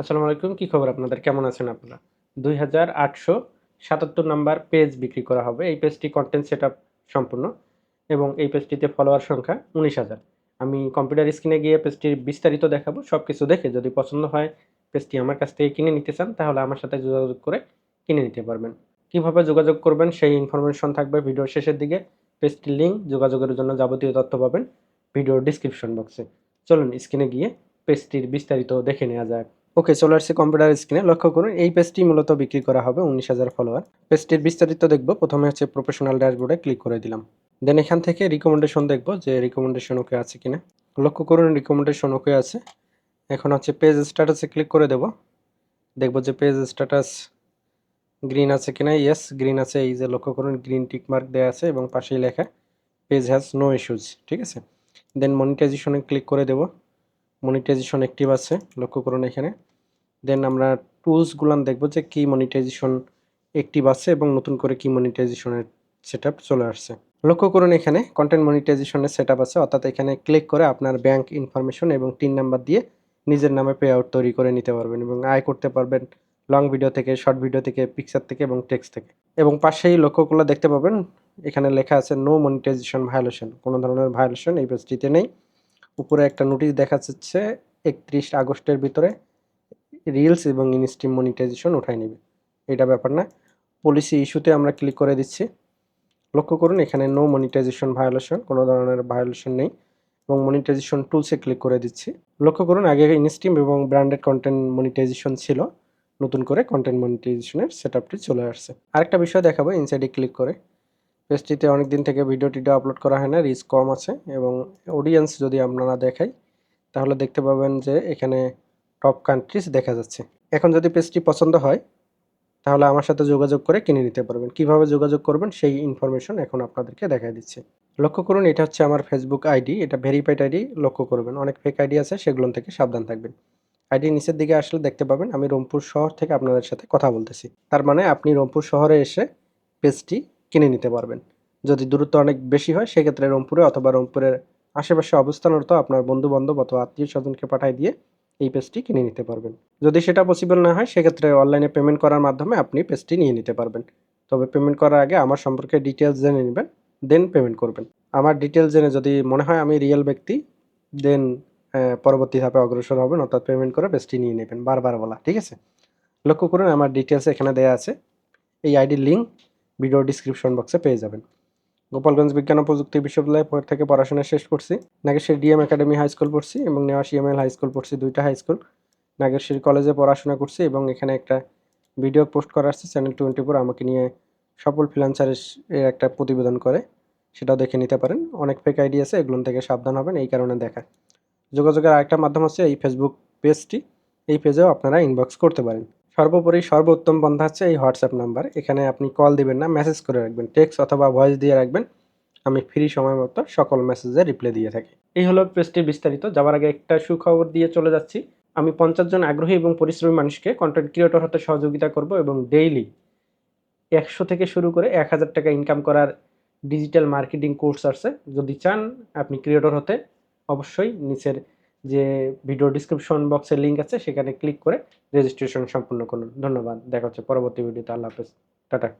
আসসালামু আলাইকুম, কি খবর আপনাদের? কেমন আছেন আপনারা? দুই হাজার আটশো সাতাত্তর নাম্বার পেজ বিক্রি করা হবে। এই পেজটি কন্টেন্ট সেট সম্পূর্ণ এবং এই পেজটিতে ফলোয়ার সংখ্যা উনিশ হাজার। আমি কম্পিউটার স্ক্রিনে গিয়ে পেজটির বিস্তারিত দেখাবো সব কিছু দেখে যদি পছন্দ হয় পেজটি আমার কাছ থেকে কিনে নিতে চান, তাহলে আমার সাথে যোগাযোগ করে কিনে নিতে পারবেন। কীভাবে যোগাযোগ করবেন সেই ইনফরমেশন থাকবে ভিডিওর শেষের দিকে। পেজটির লিঙ্ক যোগাযোগের জন্য যাবতীয় তথ্য পাবেন ভিডিওর ডিসক্রিপশন বক্সে চলুন স্ক্রিনে গিয়ে পেজটির বিস্তারিত দেখে নেওয়া যাক। ওকে, চলে কম্পিউটার স্ক্রিনে লক্ষ্য করুন, এই পেজটি মূলত বিক্রি করা হবে উনিশ হাজার ফলোয়ার পেজটির বিস্তারিত দেখব। প্রথমে হচ্ছে প্রফেশনাল ড্যাশবোর্ডে ক্লিক করে দিলাম। দেন এখান থেকে রিকমেন্ডেশন দেখব যে রিকমেন্ডেশন ওকে আছে কিনা। লক্ষ্য করুন রিকমেন্ডেশন ওকে আছে। এখন হচ্ছে পেজ স্ট্যাটাসে ক্লিক করে দেব। দেখব যে পেজ স্ট্যাটাস গ্রিন আছে কিনা। ইয়েস গ্রিন আছে। এই যে লক্ষ্য করুন গ্রিন টিক মার্ক দেওয়া আছে এবং পাশেই লেখা পেজ হ্যাজ নো ইস্যুজ ঠিক আছে? দেন মনিটাইজেশনে ক্লিক করে দেব। মনিটাইজেশন অ্যাক্টিভ আছে, লক্ষ্য করুন এখানে। দেন আমরা টুলসগুলান দেখব যে কি মনিটাইজেশন অ্যাক্টিভ আছে এবং নতুন করে কি মনিটাইজেশনের সেট চলে আসছে। লক্ষ্য করুন এখানে কন্টেন্ট মনিটাইজেশনের সেট আছে, অর্থাৎ এখানে ক্লিক করে আপনার ব্যাংক ইনফরমেশন এবং টিন নাম্বার দিয়ে নিজের নামে পে আউট তৈরি করে নিতে পারবেন এবং আয় করতে পারবেন লং ভিডিও থেকে শর্ট ভিডিও থেকে পিকচার থেকে এবং টেক্সট থেকে। এবং পাশেই লক্ষ্যগুলো দেখতে পাবেন, এখানে লেখা আছে নো মনিটাইজেশন ভায়োলেশন কোনো ধরনের ভায়োলেশন এই পেজটিতে নেই। উপরে একটা নোটিশ দেখা যাচ্ছে একত্রিশ আগস্টের ভিতরে রিলস এবং ইনস্ট্রিম মনিটাইজেশন উঠাই নেবে। এটা ব্যাপার না। পলিসি ইস্যুতে আমরা ক্লিক করে দিচ্ছি। লক্ষ্য করুন, এখানে নো মনিটাইজেশন ভায়োলেশন কোনো ধরনের ভায়োলেশন নেই এবং মনিটাইজেশন টুলসে ক্লিক করে দিচ্ছি। লক্ষ্য করুন, আগে ইনস্ট্রিম এবং ব্র্যান্ডেড কন্টেন্ট মনিটাইজেশন ছিল, নতুন করে কন্টেন্ট মনিটাইজেশনের সেট চলে আসছে। আরেকটা বিষয় দেখাবো ইনসাইডে ক্লিক করে। পেজটিতে অনেক দিন থেকে ভিডিও টিডিও আপলোড করা হয় না রিচ কম আছে এবং অডিয়েন্স যদি আপনারা দেখাই, তাহলে দেখতে পাবেন যে এখানে টপ কান্ট্রিজ দেখা যাচ্ছে। এখন যদি পেজটি পছন্দ হয়, তাহলে আমার সাথে যোগাযোগ করে কিনে নিতে পারবেন। কীভাবে যোগাযোগ করবেন, সেই ইনফরমেশন এখন আপনাদেরকে দেখাই দিচ্ছে। লক্ষ্য করুন, এটা হচ্ছে আমার ফেসবুক আইডি এটা ভেরিফাইড আইডি লক্ষ্য করবেন। অনেক ফেক আইডি আছে সেগুলো থেকে সাবধান থাকবেন। আইডি নিচের দিকে আসলে দেখতে পাবেন, আমি রংপুর শহর থেকে আপনাদের সাথে কথা বলতেছি। তার মানে আপনি রংপুর শহরে এসে পেজটি কিনে নিতে পারবেন। যদি দূরত্ব অনেক বেশি হয়, সেক্ষেত্রে রংপুরে অথবা রংপুরের আশেপাশে অবস্থানরত আপনার বন্ধু বান্ধব অথবা আত্মীয় স্বজনকে পাঠিয়ে দিয়ে এই পেজটি কিনে নিতে পারবেন। যদি সেটা পসিবল না হয়, সেক্ষেত্রে অনলাইনে পেমেন্ট করার মাধ্যমে আপনি পেজটি নিয়ে নিতে পারবেন। তবে পেমেন্ট করার আগে আমার সম্পর্কে ডিটেলস জেনে নেবেন দেন পেমেন্ট করবেন। আমার ডিটেলস জেনে যদি মনে হয় আমি রিয়েল ব্যক্তি দেন পরবর্তী ধাপে অগ্রসর হবেন, অর্থাৎ পেমেন্ট করে পেজটি নিয়ে নেবেন, বারবার বলা, ঠিক আছে? লক্ষ্য করুন, আমার ডিটেলস এখানে দেওয়া আছে। এই আইডির লিঙ্ক ভিডিও ডিসক্রিপশন বক্সে পেয়ে যাবেন। গোপালগঞ্জ বিজ্ঞান ও প্রযুক্তি বিশ্ববিদ্যালয় থেকে পড়াশোনা শেষ করছি। Nageshwari DM academy high school পড়ছি এবং নেওয়া সিএমএল হাই স্কুল পড়ছি, দুইটা হাই স্কুল নাগেশ্বরী কলেজে পড়াশোনা করছি এবং এখানে একটা ভিডিও পোস্ট করা আসছে চ্যানেল টোয়েন্টি ফোর আমাকে নিয়ে সফল ফ্রিলান্সারের একটা প্রতিবেদন করে, সেটাও দেখে নিতে পারেন। অনেক ফেক আইডি আছে, এগুলো থেকে সাবধান হবেন, এই কারণে দেখা যোগাযোগের আরেকটা মাধ্যম হচ্ছে এই ফেসবুক পেজটি এই পেজেও আপনারা ইনবক্স করতে পারেন। সর্বোপরি সর্বোত্তম পন্থা হচ্ছে এই হোয়াটসঅ্যাপ নাম্বার। এখানে আপনি কল দিবেন না মেসেজ করে রাখবেন টেক্সট অথবা ভয়েস দিয়ে রাখবেন। আমি ফ্রি সময় মতো সকল মেসেজে রিপ্লাই দিয়ে থাকি। এই হলো পেজটির বিস্তারিত। যাওয়ার আগে একটা সুখবর দিয়ে চলে যাচ্ছি। আমি পঞ্চাশ জন আগ্রহী এবং পরিশ্রমী মানুষকে কন্টেন্ট ক্রিয়েটর হতে সহযোগিতা করব এবং ডেইলি একশো থেকে শুরু করে এক হাজার টাকা ইনকাম করার ডিজিটাল মার্কেটিং কোর্স আছে। যদি চান আপনি ক্রিয়েটর হতে, অবশ্যই নিচের যে ভিডিও ডিসক্রিপশন বক্সের লিঙ্ক আছে, সেখানে ক্লিক করে রেজিস্ট্রেশন সম্পূর্ণ করুন। ধন্যবাদ। দেখা হচ্ছে পরবর্তী ভিডিওতে আল্লাহ হাফেজ। টাটা।